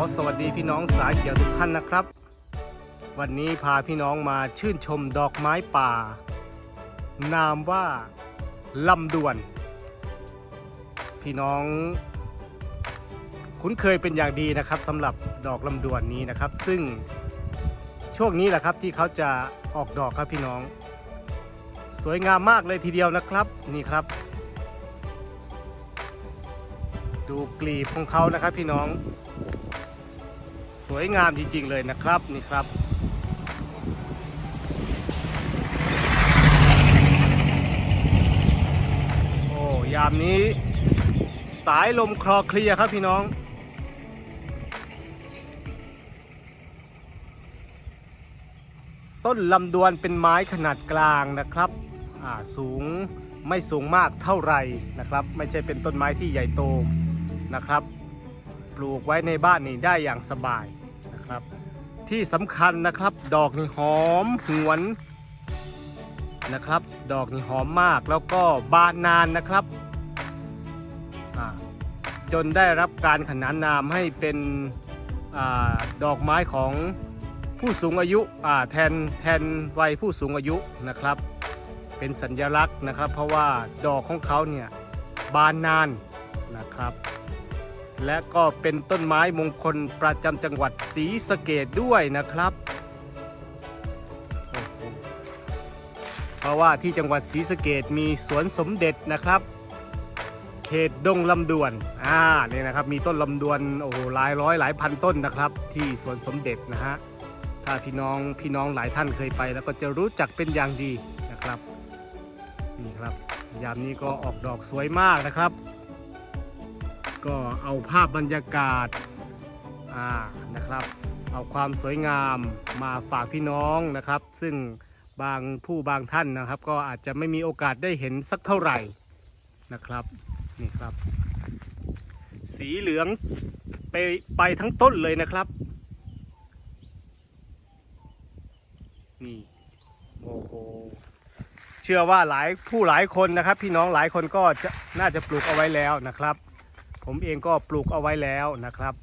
อสวัสดีพี่น้องสายเขียวทุกท่านนะครับ วันนี้พาพี่น้องมาชื่นชมดอกไม้ป่า นามว่าลำดวน พี่น้อง คุ้นเคยเป็นอย่างดีนะครับสำหรับดอกลำดวนนี้นะครับ ซึ่งช่วงนี้แหละครับที่เขาจะออกดอกครับพี่น้อง สวยงามมากเลยทีเดียวนะครับนี่ครับ ดูกลีบของเขานะครับพี่น้อง สวยงามจริงๆเลยนะครับนี่ครับ โอ้ยามนี้ สายลมคลอเคลียครับพี่น้อง ต้นลำดวนเป็นไม้ขนาดกลางนะครับอาสูงไม่สูงมากเท่าไหร่นะครับ ไม่ใช่เป็นต้นไม้ที่ใหญ่โตนะครับ ปลูกไว้ในบ้านนี่ได้อย่างสบายนะครับ ที่สำคัญนะครับ ดอกนี่หอมหวนนะครับ ดอกนี่หอมมากแล้วก็บานนานนะครับ จนได้รับการขนานนามให้เป็นอดอกไม้ของผู้สูงอายุาแทนแทนวัยผู้สูงอายุนะครับ เป็นสัญลักษณ์นะครับ เพราะว่าดอกของเขาเนี่ยบานนานนะครับ และก็เป็นต้นไม้มงคลประจำจังหวัดศรีสะเกดด้วยนะครับ เพราะว่าที่จังหวัดศรีสะเกดมีสวนสมเด็จนะครับ เขตดงลำดวน อ่าเนี่ยนะครับมีต้นลำดวนโอ้โหหลายร้อยหลายพันต้นนะครับ ที่สวนสมเด็จนะฮะ ถ้าพี่น้องพี่น้องหลายท่านเคยไป แล้วก็จะรู้จักเป็นอย่างดีนะครับ นี่ครับ ยามนี้ก็ออกดอกสวยมากนะครับ ก็เอาภาพบรรยากาศานะครับ เอาความสวยงามมาฝากพี่น้องนะครับ ซึ่งบางผู้บางท่านนะครับ ก็อาจจะไม่มีโอกาสได้เห็นสักเท่าไหร่นะครับนี่ครับ สีเหลืองไปไปทั้งต้นเลยนะครับนี่โอ้โหเชื่อว่าหลายผู้หลายคนนะครับ พี่น้องหลายคนก็จะน่าจะปลูกเอาไว้แล้วนะครับ ผมเองก็ปลูกเอาไว้แล้วนะครับ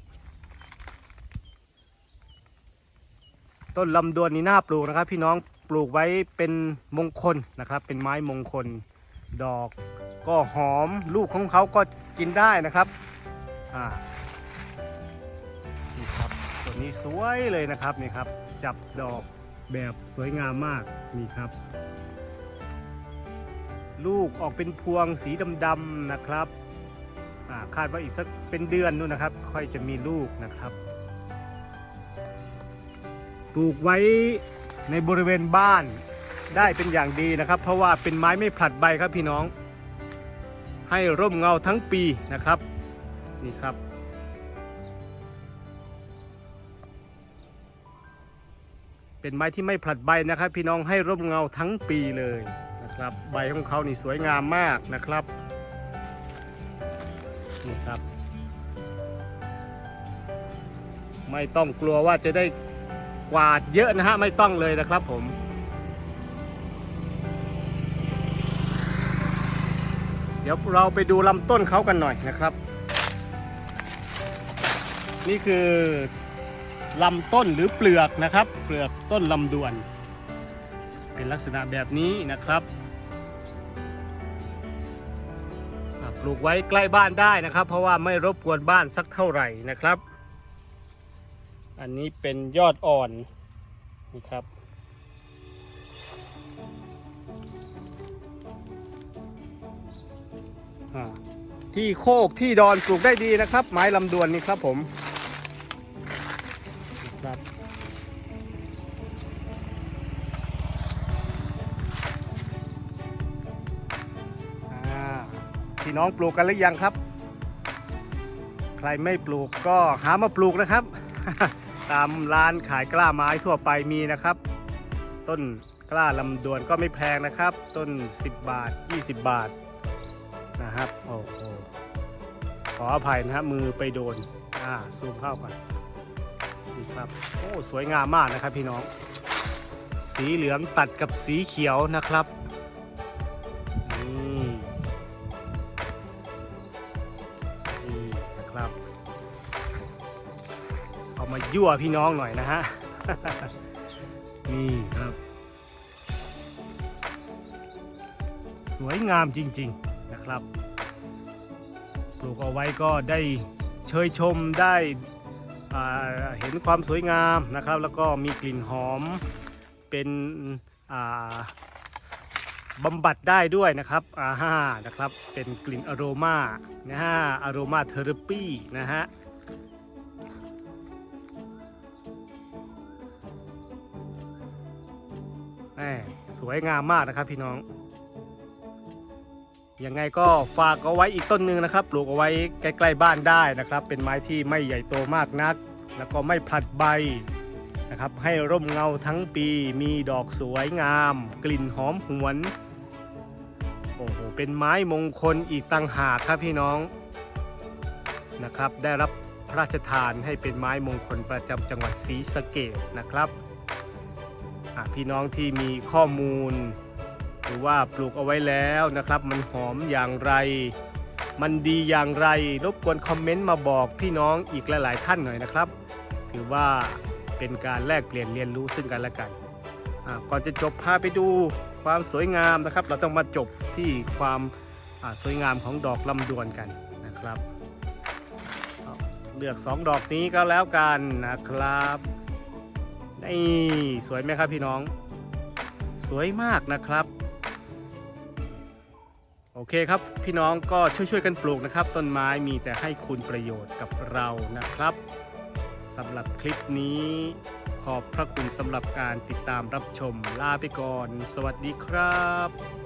ต้นลำดวนนี่น่าปลูกนะครับ พี่น้องปลูกไว้เป็นมงคลนะครับ เป็นไม้มงคล ดอกก็หอมลูกของเขาก็กินได้นะครับอ่านี่ครับตัวนี้สวยเลยนะครับนี่ครับ จับดอกแบบสวยงามมากนี่ครับ ลูกออกเป็นพวงสีดำๆนะครับ คาดว่าอีกสักเป็นเดือนนู่นนะครับ ค่อยจะมีลูกนะครับปลูกไว้ในบริเวณบ้านได้เป็นอย่างดีนะครับ เพราะว่าเป็นไม้ไม่ผลัดใบครับพี่น้อง ให้ร่มเงาทั้งปีนะครับนี่ครับ เป็นไม้ที่ไม่ผลัดใบนะครับ พี่น้องให้ร่มเงาทั้งปีเลยนะครับ ใบของเขานี่สวยงามมากนะครับ นี่ครับ ไม่ต้องกลัวว่าจะได้กวาดเยอะนะฮะ ไม่ต้องเลยนะครับผมเดี๋ยวเราไปดูลำต้นเขากันหน่อยนะครับ นี่คือลำต้นหรือเปลือกนะครับ เปลือกต้นลำดวน เป็นลักษณะแบบนี้นะครับ ปลูกไว้ใกล้บ้านได้นะครับ เพราะว่าไม่รบกวนบ้านสักเท่าไหร่นะครับ อันนี้เป็นยอดอ่อนนี่ครับที่โคกที่ดอนปลูกได้ดีนะครับ ไม้ลำดวนนี่ครับผม พี่น้องปลูกกันหรือยังครับ ใครไม่ปลูกก็หามาปลูกนะครับ ตามร้านขายกล้าไม้ทั่วไปมีนะครับ ต้นกล้าลำดวนก็ไม่แพงนะครับ ต้น 10 บาท 20 บาทนะครับโอ้โหขออภัยนะครับมือไปโดนอ่าซูมเข้าก่อนนี่ครับโอ้สวยงามมากนะครับพี่น้อง สีเหลืองตัดกับสีเขียวนะครับ ยั่วพี่น้องหน่อยนะฮะ นี่ครับ สวยงามจริงๆนะครับ ปลูกเอาไว้ก็ได้เชยชมได้เห็นความสวยงามนะครับ แล้วก็มีกลิ่นหอมเป็นบำบัดได้ด้วยนะครับอาห้านะครับ เป็นกลิ่นอโรมานะฮะอโรมาเทอราปีนะฮะ สวยงามมากนะครับพี่น้องยังไงก็ฝากเอาไว้อีกต้นหนึ่งนะครับปลูกเอาไว้ใกล้ๆบ้านได้นะครับ เป็นไม้ที่ไม่ใหญ่โตมากนัก แล้วก็ไม่ผลัดใบนะครับ ให้ร่มเงาทั้งปีมีดอกสวยงาม กลิ่นหอมหวนโอ้โหเป็นไม้มงคลอีกต่างหากครับพี่น้องนะครับ ได้รับพระราชทานให้เป็นไม้มงคลประจำจังหวัดศรีสะเกษนะครับ พี่น้องที่มีข้อมูล หรือว่าปลูกเอาไว้แล้วนะครับ มันหอมอย่างไร มันดีอย่างไร รบกวนคอมเมนต์มาบอกพี่น้องอีกหลายๆท่านหน่อยนะครับ ถือว่าเป็นการแลกเปลี่ยนเรียนรู้ซึ่งกันและกันก่อนจะจบพาไปดูความสวยงามนะครับ เราต้องมาจบที่ความสวยงามของดอกลำดวนกันนะครับเอาเลือกสองดอกนี้ก็แล้วกันนะครับ นี่สวยไหมครับพี่น้อง สวยมากนะครับ โอเคครับพี่น้องก็ช่วยๆกันปลูกนะครับ ต้นไม้มีแต่ให้คุณประโยชน์กับเรานะครับสำหรับคลิปนี้ ขอบพระคุณสำหรับการติดตามรับชมลาไปก่อน สวัสดีครับ